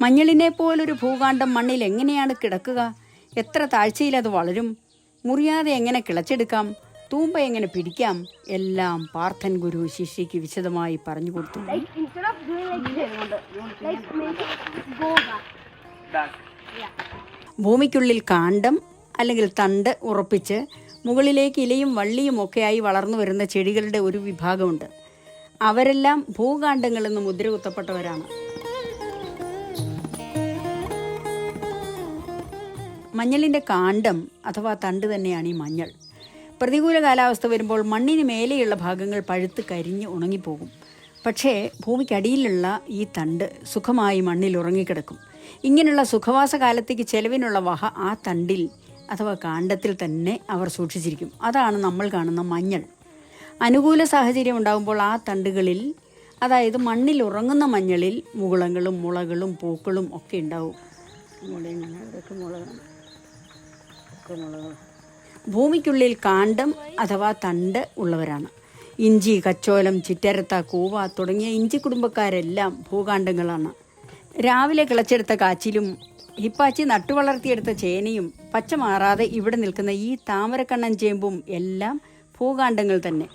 മഞ്ഞളിനെ പോലൊരു ഭൂകാണ്ഡം മണ്ണിൽ എങ്ങനെയാണ് കിടക്കുക? എത്ര താഴ്ചയിൽ അത് വളരും? മുറിയാതെ എങ്ങനെ കിളച്ചെടുക്കാം? തൂമ്പ എങ്ങനെ പിടിക്കാം? എല്ലാം പാർത്ഥൻ ഗുരു ശിഷ്യയ്ക്ക് വിശദമായി പറഞ്ഞു കൊടുത്തു. ഭൂമിക്കുള്ളിൽ കാണ്ഡം അല്ലെങ്കിൽ തണ്ട് ഉറപ്പിച്ച് മുകളിലേക്ക് ഇലയും വള്ളിയും ഒക്കെയായി വളർന്നു വരുന്ന ചെടികളുടെ ഒരു വിഭാഗമുണ്ട്. അവരെല്ലാം ഭൂകാണ്ഡങ്ങളെന്ന് മുദ്ര മഞ്ഞളിന്റെ കാണ്ഡം അഥവാ തണ്ട് തന്നെയാണ് ഈ മഞ്ഞൾ. പ്രതികൂല കാലാവസ്ഥ വരുമ്പോൾ മണ്ണിന് മേലെയുള്ള ഭാഗങ്ങൾ പഴുത്ത് കരിഞ്ഞ് ഉണങ്ങിപ്പോകും. പക്ഷേ ഭൂമിക്കടിയിലുള്ള ഈ തണ്ട് സുഖമായി മണ്ണിൽ ഉറങ്ങിക്കിടക്കും. ഇങ്ങനെയുള്ള സുഖവാസ കാലത്തേക്ക് ചെലവിനുള്ള വഹ ആ തണ്ടിൽ അഥവാ കാണ്ഡത്തിൽ തന്നെ അവർ സൂക്ഷിച്ചിരിക്കും. അതാണ് നമ്മൾ കാണുന്ന മഞ്ഞൾ. അനുകൂല സാഹചര്യം ഉണ്ടാകുമ്പോൾ ആ തണ്ടുകളിൽ അതായത് മണ്ണിൽ ഉറങ്ങുന്ന മഞ്ഞളിൽ മുകുളങ്ങളും മുളകളും പൂക്കളും ഒക്കെ ഉണ്ടാവും. മുളയാണ് അതൊക്കെ മുളകാണ്. ഭൂമിക്കുള്ളിൽ കാണ്ഡം അഥവാ തണ്ട് ഉള്ളവരാണ്. ഇഞ്ചി കച്ചോലം ചിറ്റരത്ത കൂവ തുടങ്ങിയ ഇഞ്ചി കുടുംബക്കാരെല്ലാം ഭൂകാണ്ഡങ്ങളാണ്. രാവിലെ കിളച്ചെടുത്ത കാച്ചിലും ഹിപ്പാച്ചി നട്ടുവളർത്തിയെടുത്ത ചേനയും പച്ച മാറാതെ ഇവിടെ നിൽക്കുന്ന ഈ താമരക്കണ്ണൻ ചേമ്പും എല്ലാം ഭൂകാണ്ഡങ്ങൾ തന്നെ.